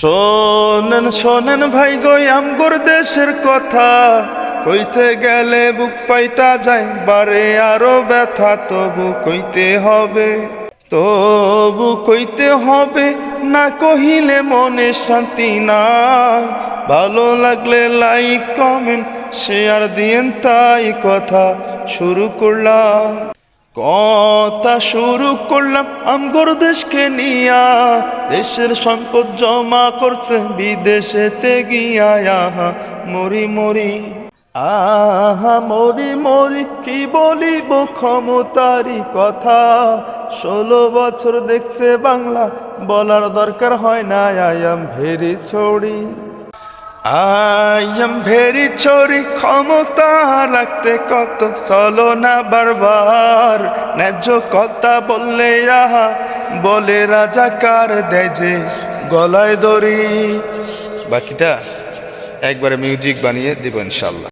শোনেন শোনেন ভাই গই আমগর দেশের কথা। কইতে গেলে বুক ফাইটা যায়, বারে আরও ব্যথা, তবু কইতে হবে, তবু কইতে হবে, না কহিলে মনে শান্তি না ভালো লাগলে লাইক কমেন্ট শেয়ার দিয়েন তাই কথা শুরু করলাম। কথা শুরু করলাম আমগর দেশকে নিয়া। দেশের সম্পদ জমা করছে, বিদেশেতে গিয়া মরি মরি। আহা, মরি মরি, কি বলিব ক্ষমতারি কথা? ষোলো বছর দেখছে বাংলা, বলার দরকার হয় না I am very sorry I am very sorry ক্ষমতা রাখতে কত, চলো না বারবার। ন্যায্য কথা বললে, আহা বলে রাজাকার দেয় যে গলায় দড়ি। বাকিটা একবারে মিউজিক বানিয়ে দেব ইনশাল্লাহ।